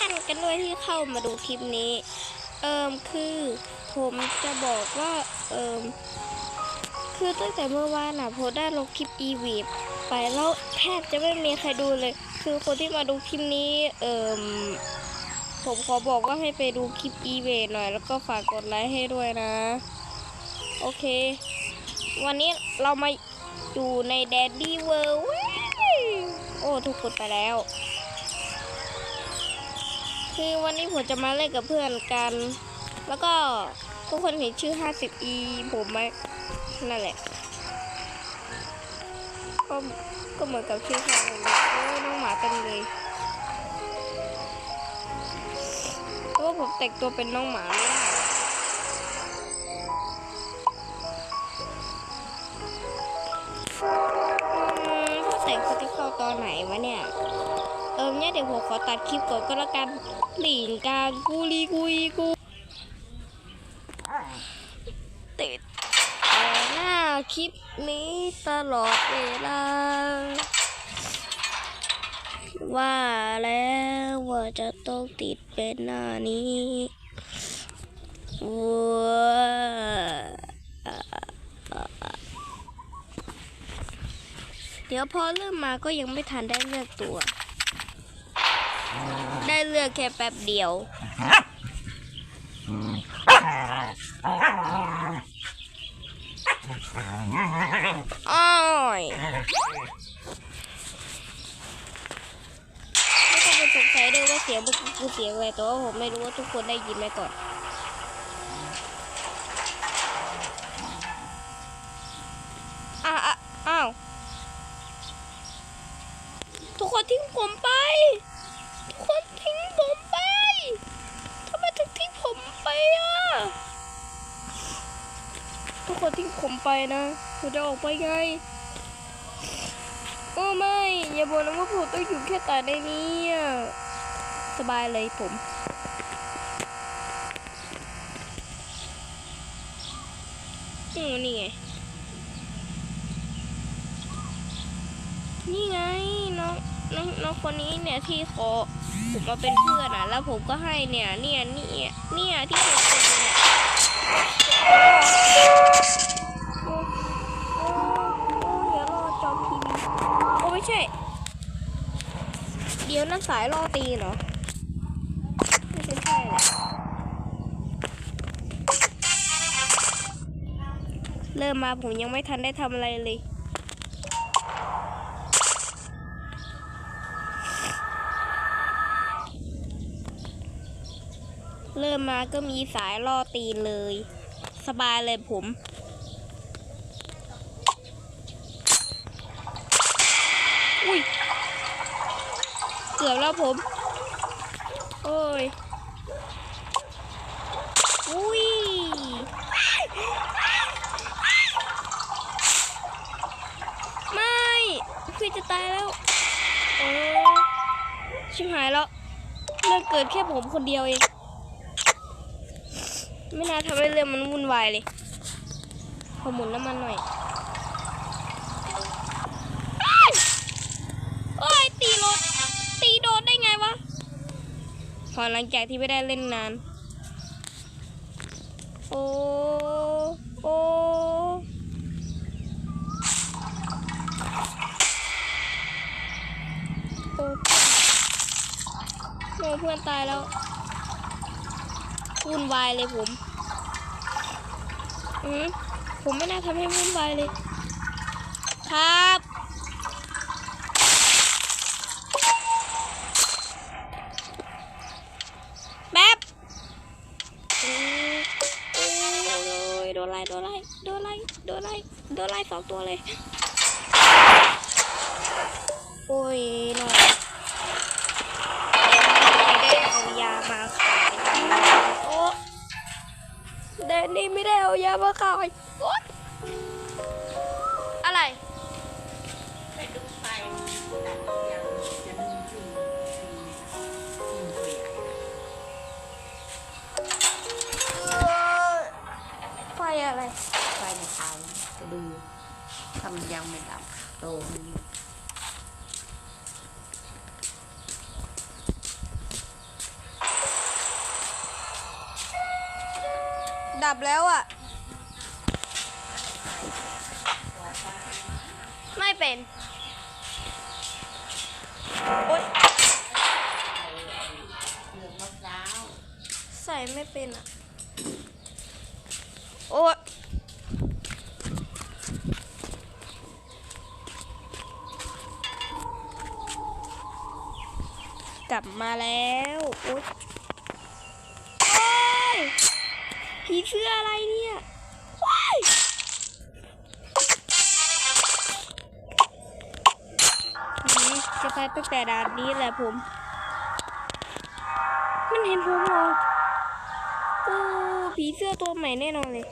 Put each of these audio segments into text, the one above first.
ท่านกันด้วยที่เข้ามาดูคลิปนี้ เอิมคือผมจะบอกว่าเอิมคือตั้งแต่เมื่อวานอะผมได้ลงคลิปอีวีไปแล้วแทบจะไม่มีใครดูเลย คือคนที่มาดูคลิปนี้ เอิมผมขอบอกว่าให้ไปดูคลิปอีเวหน่อย แล้วก็ฝากกดไลค์ให้ด้วยนะ โอเค วันนี้เรามาอยู่ในแดดดี้เวิลด์โอ้ ทุกคนไปแล้ว คือวันนี้ผมจะมาเล่นกับเพื่อนกัน แล้วก็ทุกคนเห็นชื่อ 50e ผมไหมนั่นแหละ ก็ก็เหมือนกับชื่อเขาเลยโอ้น้องหมาเต็มเลยเพราะว่าผมแต่งตัวเป็นน้องหมาไม่ได้ เดี๋ยวผมขอตัดคลิปก่อนก็แล้วกันหลิงกลางกูรีกุยกูติดแต่หน้าคลิปนี้ตลอดเวลา ว่าแล้วว่าจะต้องติดเป็นหน้านี้ว้าเดี๋ยวพอเริ่มมาก็ยังไม่ทันได้เลือกตัว เลือกแค่แป๊บเดียว อ้อยไม่ต้องไปสงสัยด้วยว่าเสียงเมื่อกี้คือเสียงอะไรแต่ว่าผมไม่รู้ว่าทุกคนได้ยินไหมก่อน อะอะอ้าว ทุกคนทิ้งผมไป ทุกคนทิ้งผมไป ทำไมถึงทิ้งผมไปอะ ทุกคนทิ้งผมไปนะผมจะ ออกไปไง โอ้ไม่ อย่าบอกนะว่าผมต้องอยู่แค่แต่ในนี้อะสบายเลยผมอืมนี่ไง นี่ไงน้องน้องน้องคนนี้เนี่ยที่ขอผมมาเป็นเพื่อนอะ แล้วผมก็ให้เนี่ย เนี่ยเนี่ยเนี่ยที่ผมเป็นเนี่ย ใช่ เดี๋ยวนั่นสายล่อตีเหรอ ไม่ใช่ใช่แหละเริ่มมาผมยังไม่ทันได้ทำอะไรเลยเริ่มมาก็มีสายล่อตีนเลย สบายเลยผม อุ้ย เกือบผม โอ้ยอุ้ยไม่คือจะตายแล้ว โอ้ชิบหายแล้วเรื่องเกิดแค่ผมคนเดียวเอง ไม่น่าทำให้เรื่องมันวุ่นวายเลย ขอหมุนน้ำมันหน่อย พอหลังจากที่ไม่ได้เล่นนาน โอ้โอ้โอ้โอเพื่อนตายแล้ววุ่นวายเลยผม อืมผมไม่น่าทำให้วุ่นวายเลย ครับ ล่โดนไล่สองตัวเลย โอ้ยหน่อยได้เอายามาขาย โอ้แดนนี่ไม่ได้เอายามาขาย โอ๊ ดับแล้วอะ่ะ ไม่เป็น โอ๊ยใส่ไม่เป็นอะ่ะ โอ๊ย บมาแล้วโอ๊ยโอ๊ยผีเสื้ออะไรเนี่ยว้ายจะไปตั้งแต่ด่านนี้แหละผม มันเห็นผมเหรอโอ้ผีเสื้อตัวใหม่แน่นอนเลย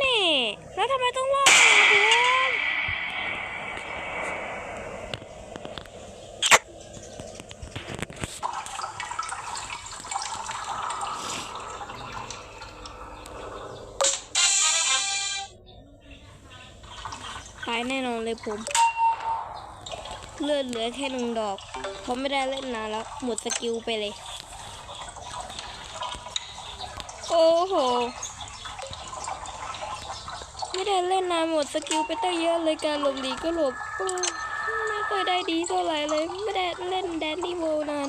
นี่ แล้วทำไมต้องรอดอะผม เลยผม เลือดเหลือแค่หนึ่งดอก เพราะไม่ได้เล่นนานแล้ว หมดสกิลไปเลย โอ้โห ไม่ได้เล่นนานหมดสกิลไปตั้งเยอะเลยการหลบหลีก็หลบไม่เคยได้ดีเท่าไหร่เลย ไม่ได้เล่นแดนนี่โวนาน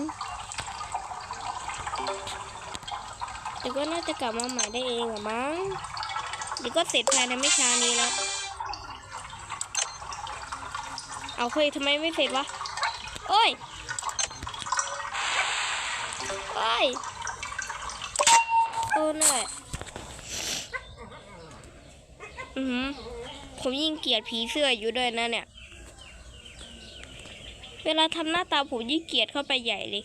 แต่ก็น่าจะกลับมาใหม่ได้เองอะมั้งเดี๋ยวก็เสร็จภายในไม่ช้านี้แล้ว เอาเฮ้ยทำไมไม่เสร็จวะโอ้ยโอ้ยโอ้หน่อยอือหือผมยิ่งเกลียดผีเสื้ออยู่ด้วยนะเนี่ย เวลาทำหน้าตาผมยิ่งเกลียดเข้าไปใหญ่เลย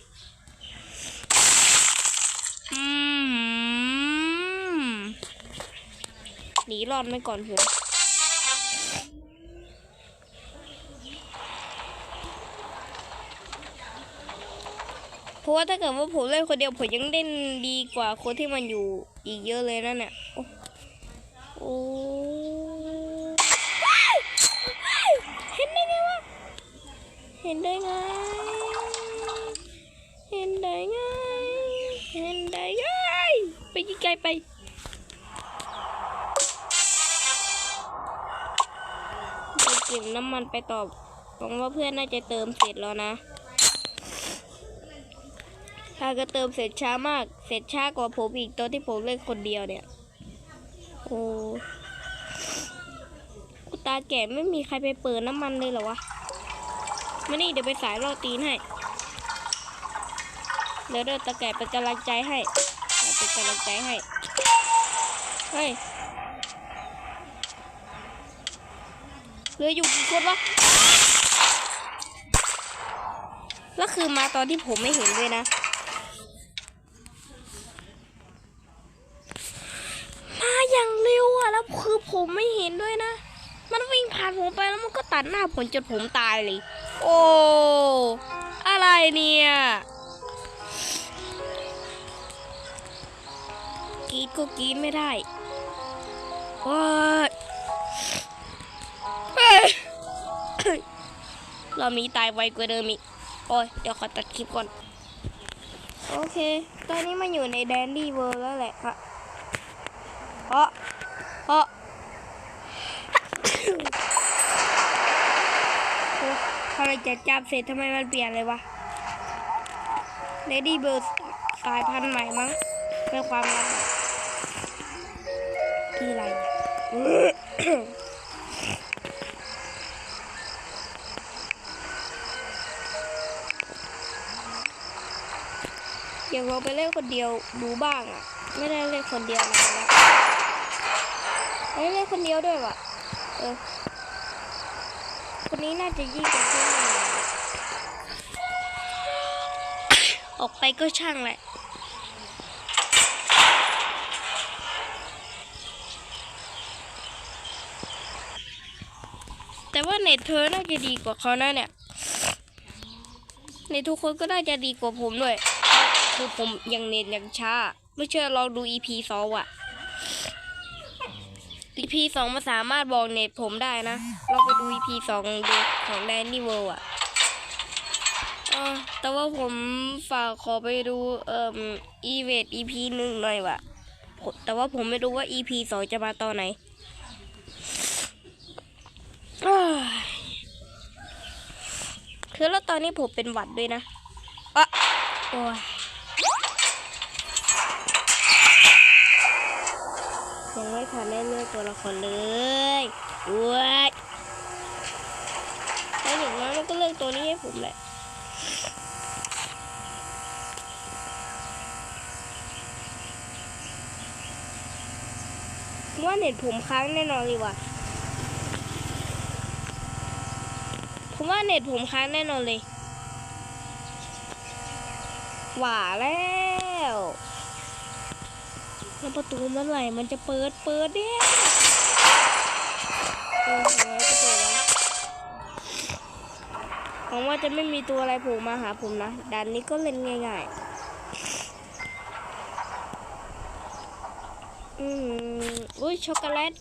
อืมหนีรอดไปก่อนผม ราะว่าถ้าเกิดว่าผมเล่นคนเดียวผมยังเล่นดีกว่าคนที่มันอยู่อีกเยอะเลยนั่นเนี่ยโอ้โอ้ว้ายว้ายเห็นได้ไงวะ เห็นได้ไง เห็นได้ไง เห็นได้ไง ไปไกลไปเก็บน้ำมันไปตอบหวังว่าเพื่อนน่าจะเติมเสร็จแล้วนะ ถ้าก็เติมเสร็จช้ามาก เสร็จช้ากว่าผมอีกตอนที่ผมเล่นคนเดียวเนี่ย โอ้กูตาแก่ไม่มีใครไปเปิดน้ำมันเลยเหรอวะมานี่เดี๋ยวไปสายรอตีนให้เดี๋ยวเดี๋ยวตาแก่เป็นกำลังใจให้เอาเป็นกำลังใจให้ เฮ้ยเหลืออยู่กี่คนวะแล้วคือมาตอนที่ผมไม่เห็นด้วยนะ มาอย่างเร็วอะแล้วคือผมไม่เห็นด้วยนะ มันวิ่งผ่านผมไปแล้วมันก็ ตัดหน้าผมจนผมตายเลย โอ้ อะไรเนี่ย กีดก็กีดไม่ได้ว้าเรามีตายไวกว่าเดิมอีก โอ้ย เดี๋ยวขอตัดคลิปก่อน โอเค ตอนนี้มาอยู่ในแดนดี้เวิร์แล้วแหละค่ะเพราะ เพราะ โอ้ทำไมจะจับเสร็จทำไมมันเปลี่ยนเลยวะเลดี้เบิร์ดสายพันธุ์ใหม่มั้งเป็นความลับที่ไรอะอยากลองไปเล่นคนเดียวดูบ้างอะ ไม่ได้เล่นคนเดียวนานแล้วไม่เล่นคนเดียวด้วยว่ะ เออ คนนี้น่าจะยิ่งกว่าเพื่อนเลยออกไปก็ช่างแหละแต่ว่าเน็ตเธอน่าจะดีกว่าเขานะเนี่ยเน็ตทุกคนก็น่าจะดีกว่าผมด้วยคือผมยังเน็ตยังช้า ไม่เชื่อลองดู EP สองอะ EP สองมันสามารถบอกเน็ตผมได้นะลองไปดู EP สองดูของแดนนี่เวิลด์อะแต่ว่าผมฝากขอไปดูเอ่ออีเวท EP หนึ่งหน่อยว่ะ แต่ว่าผมไม่รู้ว่า EP สองจะมาตอนไหนคือแล้วตอนนี้ผมเป็นหวัดด้วยนะอะโอ้ย ยังไม่ทันเลือกตัวละครเลยโอ้ยแล้วถึงนั้นมันก็เลือกตัวนี้ให้ผมแหละว่าเน็ตผมค้างแน่นอนเลยว่ะผมว่าเน็ตผมค้างแน่นอนเลย หว่าแล้ว แล้วประตูเมื่อไหร่มันจะเปิดเปิดเนี่ยเออเห็นไหมก็เปิดแล้วหวังว่าจะไม่มีตัวอะไรโผล่มาหาผมนะด่านนี้ก็เล่นง่ายๆ อืมอุ้ยช็อกโกแลต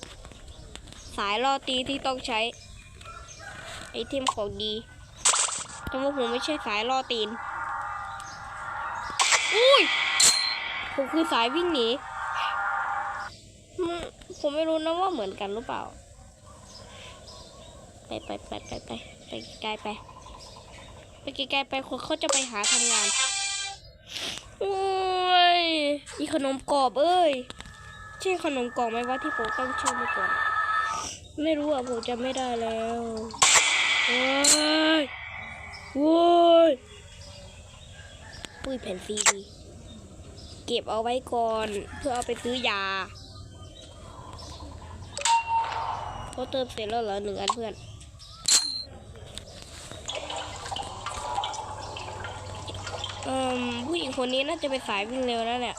สายรอตีที่ต้องใช้ ไอเทมของดีแต่ว่าผมไม่ใช่สายรอตีน อุ้ยผมคือสายวิ่งหนี ผมไม่รู้นะว่าเหมือนกันหรือเปล่า ไปไปไปไปไปไปไกลไปไปไกลไปคนเขาจะไปหาทำงานโอ้ยอีขนมกรอบเอ้ยใช่ขนมกล่องไหมว่าที่ผมตั้งชื่อมาก่อนไม่รู้อะผมจำไม่ได้แล้วโว้ยโว้ยปุ้ยแผ่นซีดีเก็บเอาไว้ก่อน เพื่อเอาไปซื้อยา เขาเติมเสร็จแล้วเหรอหนึ่งอันเพื่อนอ่อผู้หญิงคนนี้น่าจะเป็นสายวิ่งเร็วแล้วเนี่ย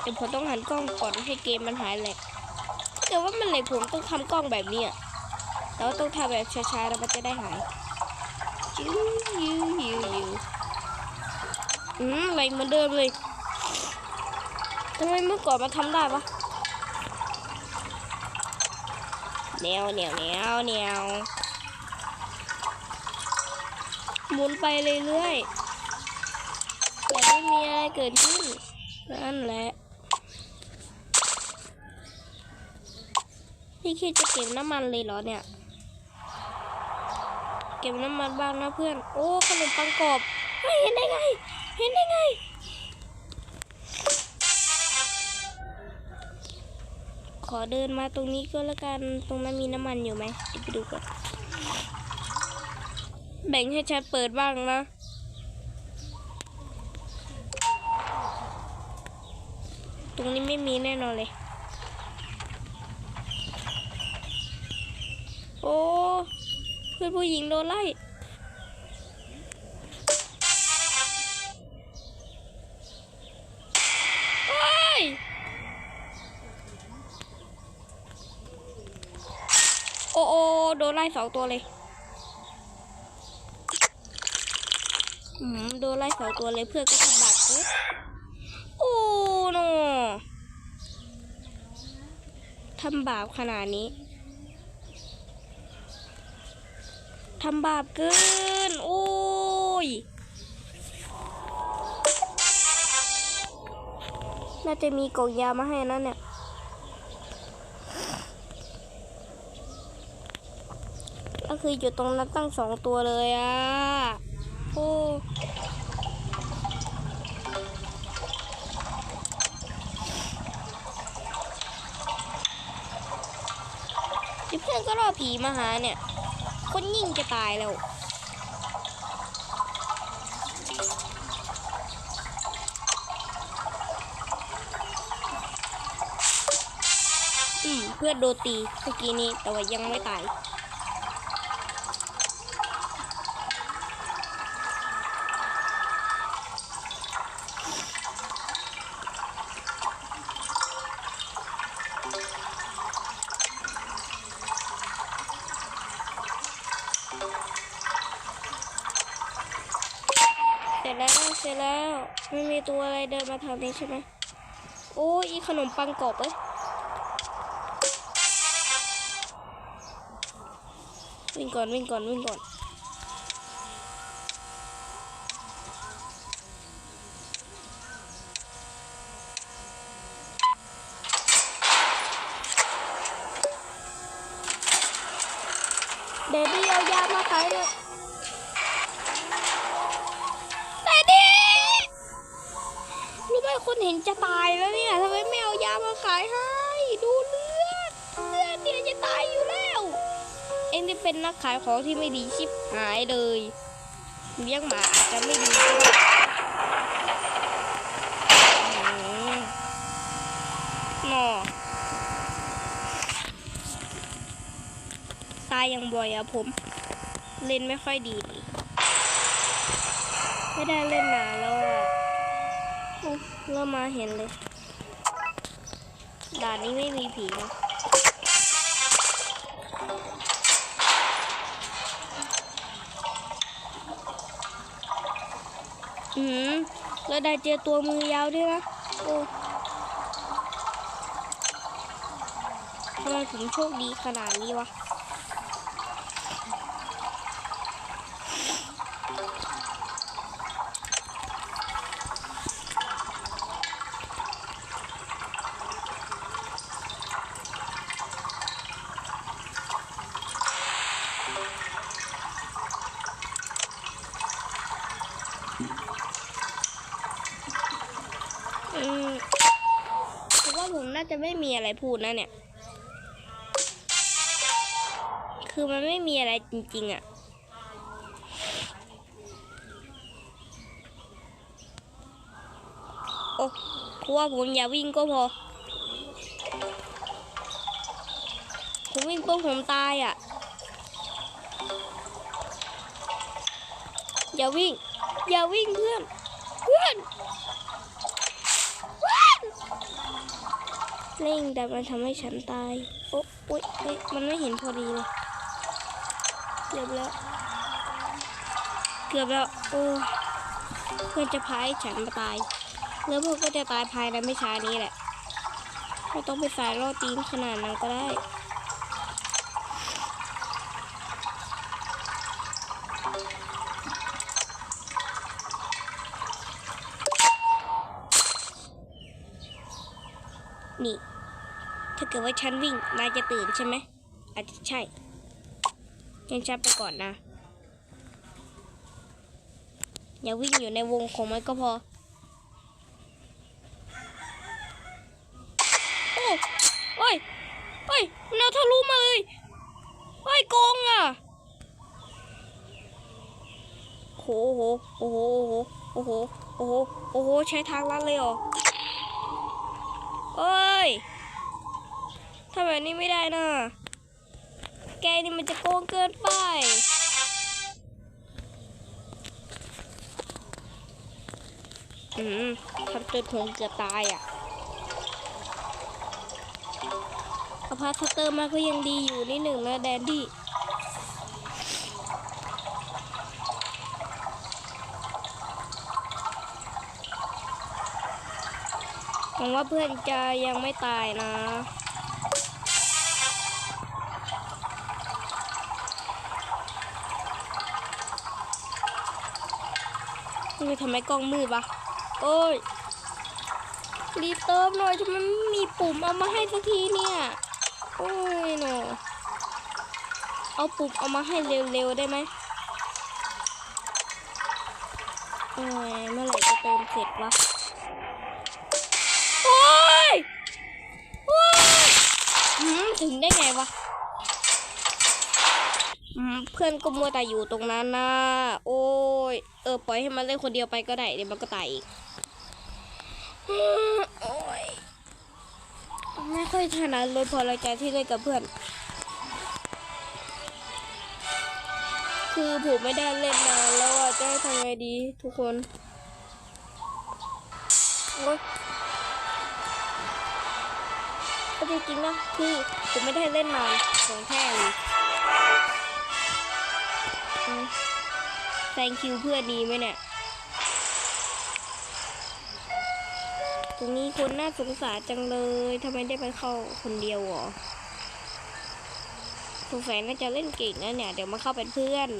เดี๋ยวผมต้องหันกล้องก่อนให้เกมมันหายแหลกแต่ว่ามันเลยผมต้องทำกล้องแบบนี้แล้วต้องทำแบบช้าๆแล้วมันจะได้หายยิ้วยิ้วยิ้วยิ้วอืมอะไรเหมือนเดิมเลย ทำไมเมื่อก่อนมันทำได้ปะแนวแนวแนวแนวหมุนไปเรื่อยๆแต่ไม่มีอะไรเกิดขึ้น นั่นแหละพี่คิดจะเก็บน้ำมันเลยเหรอเนี่ย เก็บน้ำมันบ้างนะเพื่อน โอ้ขนมปังกรอบเฮ้ยเห็นได้ไง เห็นได้ไง ขอเดินมาตรงนี้ก็แล้วกันตรงนั้นมีน้ำมันอยู่ไหมไปดูก่อนแบ่งให้ชัดเปิดบ้างนะตรงนี้ไม่มีแน่นอนเลย โอ้ เพื่อนผู้หญิงโดนไล่ โอ้โอโดนไล่สองตัวเลยอืมโดนไล่สองตัวเลยเพื่อนก็ทำบาปเกินโอ้โนทำบาปขนาดนี้ทำบาปเกิน โอ้ย น่าจะมีกล่องยามาให้นั่นเนี่ย คืออยู่ตรงนั้นตั้งสองตัวเลยอะโอ้เพื่อนก็รอผีมาหาเนี่ย คนยิ่งจะตายแล้วอืมเพื่อนโดนตีเมื่อกี้นี้แต่ว่ายังไม่ตาย เสร็จแล้วเสร็จแล้ว ไม่มีตัวอะไรเดินมา ทางนี้ใช่ไหมโอ้ยอีขนมปังกรอบเอ้ยวิ่งก่อนวิ่งก่อนวิ่งก่อน เห็นจะตายแล้วเนี่ยทำไมไม่เอายามาขายให้ ดูเลือดเลือดเนี่ยจะตายอยู่แล้ว เอ็งที่เป็นนักขายของที่ไม่ดีชิบหายเลยเลี้ยงหมาอาจจะไม่ดีหนอตายยังบ่อยอะผม เล่นไม่ค่อยดี ไม่ได้เล่นนานแล้วอะอุ๊ย เริ่มมาเห็นเลย ด่านนี้ไม่มีผีนะอืมแล้วได้เจอตัวมือยาวด้วยนะ โอ้ทำไมผมโชคดีขนาดนี้วะ อืมคิดว่าผมน่าจะไม่มีอะไร พูดนะเนี่ย คือมันไม่มีอะไรจริงๆอะ่ะ โอ้คือว่าผมอย่าวิ่งก็พอ ผมวิ่งปุ๊บผมตายอะ่ะ อย่าวิ่ง อย่าวิ่งเพื่อน เพื่อน นิ่งแต่มันทำให้ฉันตายโอ๊ะโอ๊ยเอ๊ะมันไม่เห็นพอดีเลยเกือบแล้ว เกือบแล้วโอ้เพื่อนจะพายฉันมาตาย แล้วพวกก็จะตายภายในไม่ช้านี้แหละไม่ต้องไปสายล่อตีนขนาดนั้นก็ได้ กิดว่าฉันวิ่งนายจะตื่นใช่ไหมอาจจะใช่ยังชับไปก่อนนะ อย่าวิ่งอยู่ในวงของมันก็พอ โอ้โอ้ยโอ้ยมันเอาทะลุมาเลยโอ้ยโกงอะโหโอ้โหโอ้โหโอ้โหโอ้โหโอ้โหใช้ทางลัดเลยเหรอเอ้ย ทำแบบนี้ไม่ได้นะ แกนี่มันจะโกงเกินไป อืมทำจนผมเกือบตายอะเอาพาสเตอร์มาก็ยังดีอยู่นิดหนึ่งนะแดนดี้หวังว่าเพื่อนจะยังไม่ตายนะ ทำไมกล้องมืดวะ โอ้ย รีเติมหน่อยทำไมไม่มีปุ่มเอามาให้สักทีเนี่ย โอ้ยหนอเอาปุ่มเอามาให้เร็วๆได้ไหมโอ้ยเมื่อไหร่จะเติมเสร็จวะ โอ้ย โอ้ยหืมถึงได้ไงวะ เพื่อนก็มัวแต่อยู่ตรงนั้นนะโอ้ยเออปล่อยให้มันเล่นคนเดียวไปก็ได้เดี๋ยวมันก็ตายอีกโอ้ยไม่ค่อยถนัดเลยพอรายการที่เล่นกับเพื่อน คือผมไม่ได้เล่นนานแล้วอะจะให้ทำไงดีทุกคนโอ้ยก็จริงๆนะคือผมไม่ได้เล่นนานของแท้เลย แซงคิวเพื่อนดีไหมเนี่ย ตรงนี้คนน่าสงสารจังเลยทำไมได้ไปเข้าคนเดียวหรอสงสัยน่าจะเล่นเก่งนะเนี่ย เดี๋ยวมาเข้าเป็นเพื่อน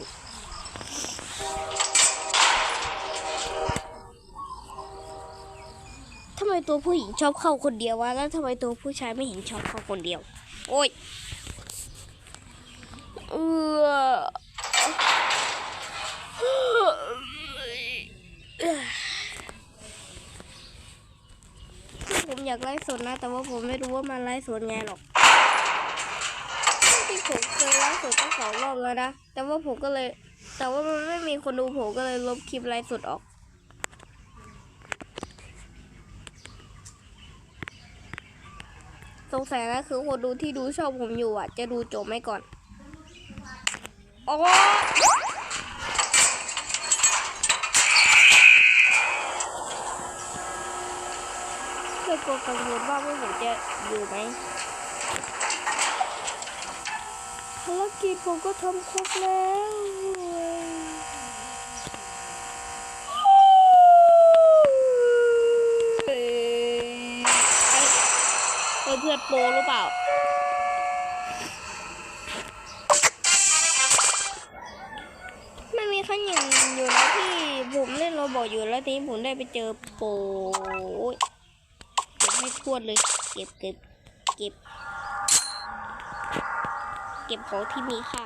ทำไมตัวผู้หญิงชอบเข้าคนเดียววะ แล้วทำไมตัวผู้ชายไม่เห็นชอบเข้าคนเดียว โอ้ย เออ อยากไล่สดนะ แต่ว่าผมไม่รู้ว่ามันไล่สดไงหรอกที่ผมเคยไล่สดตั้งสองรอบแล้วนะ แต่ว่าผมก็เลย แต่ว่ามันไม่มีคนดูผมก็เลยลบคลิปไล่สดออกสงสัยนะคือคนดูที่ดูชอบผมอยู่อะ จะดูจบไหมก่อน โอ้ เพื่อกลัวกังวลว่าพวกผมจะอยู่ไหมภารกิจผมก็ทำครบแล้วเอ้ยเอ้ยเพื่อนโปรหรือเปล่ามันมีขั้นอย่างอยู่นะที่ผมเล่นโรบอทอยู่แล้วทีนี้ผมได้ไปเจอโป้ ให้ทั่วเลย เก็บเก็บเก็บ เก็บของที่มีค่า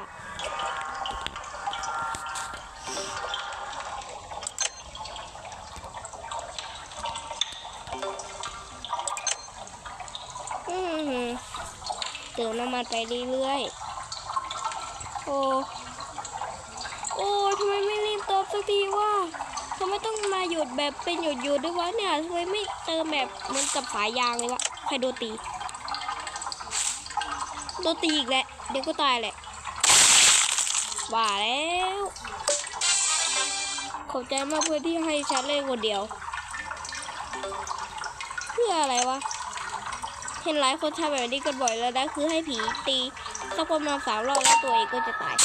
อืมเติมน้ำมันไปเรื่อยๆ โอ้ โอ้ทำไมไม่รีบตอบสักทีวะ ทำไมต้องมาหยุดแบบเป็นหยุดหยุดด้วยวะเนี่ยทำไมไม่เติมแบบเหมือนกับสายยางเลยวะใครโดนตีโดนตีอีกแหละเดี๋ยวก็ตายแหละว่าแล้วขอบใจมากเพื่อที่ให้ฉันเล่นคนเดียว เพื่ออะไรวะ เห็นหลายคนทำแบบนี้กันบ่อยแล้วนะคือให้ผีตีสักประมาณสามรอบแล้วตัวเองก็จะตาย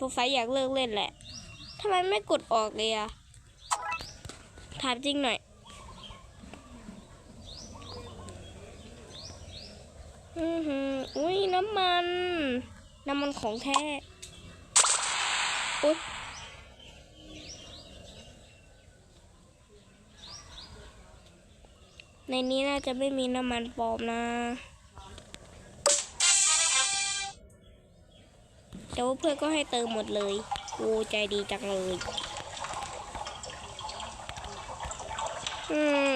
สงสัยอยากเลิกเล่นแหละทำไมไม่กดออกเลยอะ ถามจริงหน่อยอือหืออุ้ยน้ำมัน น้ำมันของแท้อุ๊ยในนี้น่าจะไม่มีน้ำมันปลอมนะ แต่ว่าเพื่อนก็ให้เติมหมดเลย โอ้ใจดีจังเลย อืม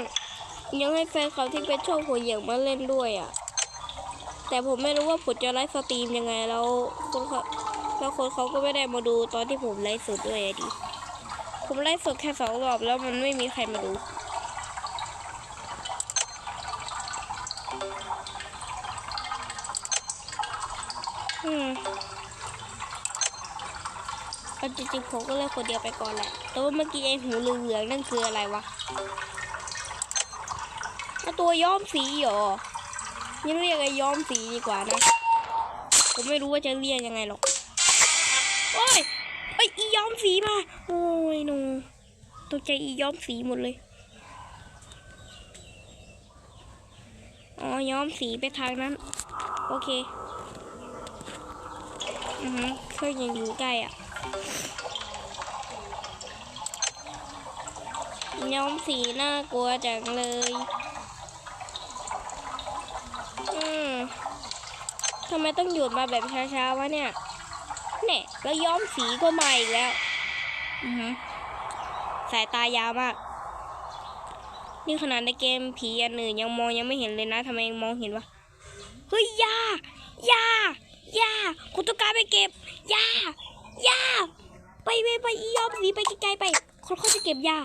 ยังให้แฟนเขาที่เป็นช่องหัวเหยี่ยงมาเล่นด้วยอะ แต่ผมไม่รู้ว่าผมจะไลฟ์สตรีมยังไงแล้วคนเขาแล้วคนเขาก็ไม่ได้มาดูตอนที่ผมไลฟ์สดด้วยดิ ผมไลฟ์สดแค่สองรอบแล้วมันไม่มีใครมาดูอืมจริงๆผมก็เลือกคนเดียวไปก่อนแหละ แต่ว่าเมื่อกี้ไอ้หูเหลืองๆนั่นคืออะไรวะ ตัวย้อมสีเหรอยังเรียกไอ้ย้อมสีดีกว่านะ ผมไม่รู้ว่าจะเรียกยังไงหรอก โอ้ยไอ้ยอีย้อมสีมา โอ้ยหนูตกใจอีย้อมสีหมดเลย อ๋อ ย้อมสีไปทางนั้น โอเค อือฮึเครื่องยังอยู่ใกล้อะ ย้อมสีน่ากลัวจังเลย ทำไมต้องหยุดมาแบบช้าๆวะเนี่ยเนี่ยแล้วย้อมสีก็มาอีกแล้ว อือหือสายตายาวมาก นี่ขนาดในเกมผีอันอื่นยังมองยังไม่เห็นเลยนะทำไมมองเห็นวะ เฮ้ยยายายาคุณต้องการไปเก็บยายาไปไปไปย้อมสีไปไกลๆไปคนเขาจะเก็บยา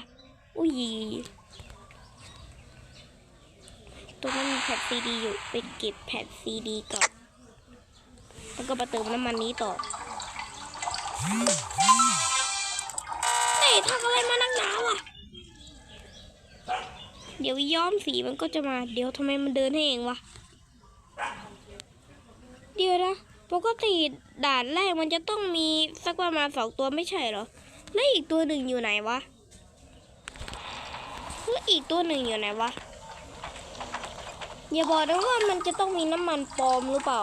อุ้ย ตรงนั้นมีแผ่นซีดีอยู่ไปเก็บแผ่นซีดีก่อน แล้วก็มาเติมน้ำมันนี้ต่อเฮ้ยทำอะไรมานักหนาวะเดี๋ยวย้อมสีมันก็จะมา เดี๋ยวทำไมมันเดินให้เองวะ เดี๋ยวนะ ปกติด่านแรกมันจะต้องมีสักประมาณสองตัวไม่ใช่เหรอ แล้วอีกตัวหนึ่งอยู่ไหนวะแล้วอีกตัวหนึ่งอยู่ไหนวะ อย่าบอกนะว่ามันจะต้องมีน้ำมันปลอมหรือเปล่า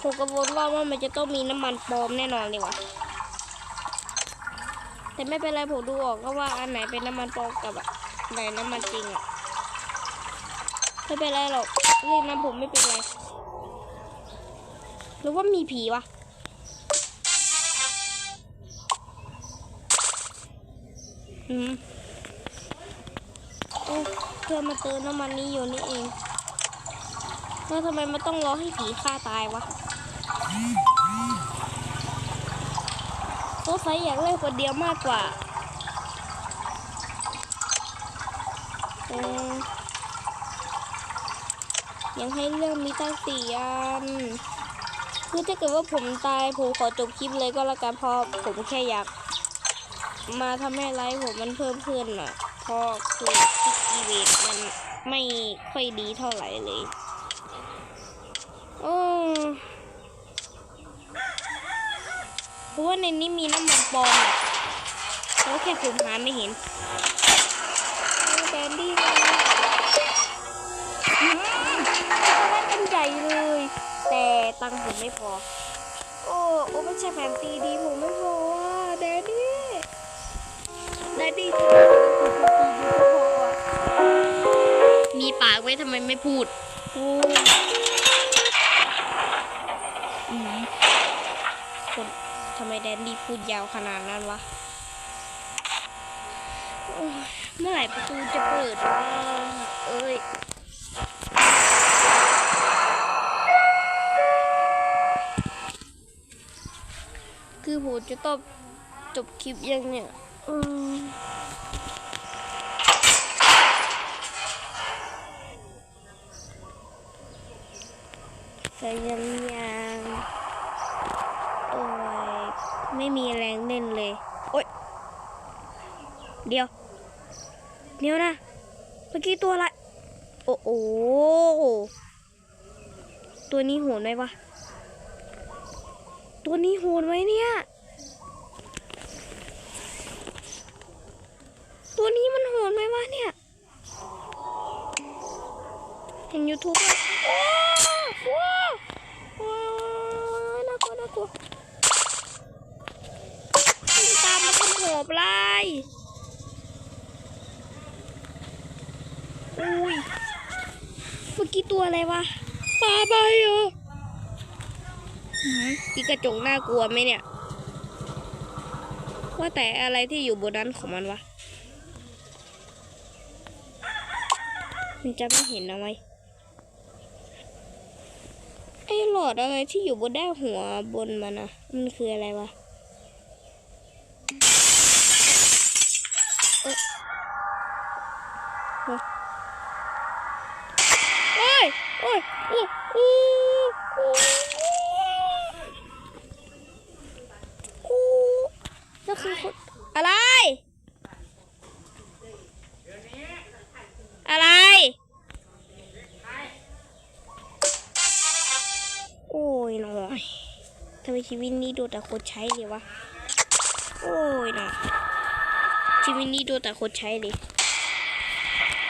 ผมกังวลว่าว่ามันจะต้องมีน้ำมันปลอมแน่นอนเลยว่ะแต่ไม่เป็นไรผมดูออกก็ว่าอันไหนเป็นน้ำมันปลอมกับอันไหนน้ำมันจริงอะไม่เป็นไรหรอกเรื่องนั้นผมไม่เป็นไรหรือว่ามีผีวะอืมโอ้ เพื่อนมาเติมน้ำมันนี้อยู่นี่เองแล้วทำไมมันต้องรอให้ผีฆ่าตายวะสงสัยอยากเล่นคนเดียวมากกว่าเออยังให้เรื่องมีตั้งสี่อันคือถ้าเกิดว่าผมตายผมขอจบคลิปเลยก็แล้วกันเพราะผมแค่อยาก มาทำให้ไลฟ์ผมมันเพิ่มขึ้นอะเพราะคือ อีเวนต์มันไม่ค่อยดีเท่าไหร่เลย โอ้เพราะว่าในนี้มีน้ำมันปลอมอะแล้วแค่ผมหาไม่เห็นแบนดี้เลยอืมได้เป็นใหญ่เลย แต่ตังค์ผมไม่พอ โอ้โอ้ไม่ใช่แฟนตีดีผมไม่พออะแดดดี้แดดดี้ ปากไว้ทำไมไม่พูดโอ้คนทำไมแดนดี้พูดยาวขนาดนั้นวะเมื่อไหร่ประตูจะเปิดวะเอ้ยคือผมจะต้องจบคลิปยังเนี่ย อืม ยังยังโอ้ยไม่มีแรงเล่นเลย โอ๊ย เดี๋ยว เดี๋ยวนะ เมื่อกี้ตัวอะไร โอ้โห ตัวนี้โหดไหมวะ ตัวนี้โหดไหมเนี่ย ตัวนี้มันโหดไหมวะเนี่ยเห็นยูทูบวว้าวว้าวน่ากลัวน่ากลัวมันตามมาทำ หอบไล่อุ้ยเมื่อกี้ตัวอะไรวะปลาใบเหรออีกระจงน่ากลัวไหมเนี่ย ว่าแต่อะไรที่อยู่บนนั้นของมันวะ มันจะไม่เห็นเอาไหมไอ้หลอดอะไรที่อยู่บนด้านหัวบนมันอะมันคืออะไรวะ เอ้ยโอ้ยโอ้ยโอ้ยโอ้โอ้นั่นคือคนอะไร อะไร โอ้ยหน่อยทำไมชีวิตนี้โดนแต่คนใช้เลยวะ โอ้ยหน่อย ชีวิตนี้ดูแต่คนใช้เลย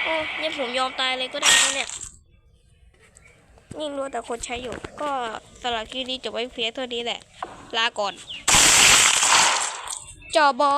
โอ้เนี่ยผมยอมตายเลยก็ได้นะเนี่ยยิ่งรู้แต่คนใช้อยู่ ก็สลักคลิปนี้จบไว้เพียงเท่านี้แหละ ลาก่อน จอบอ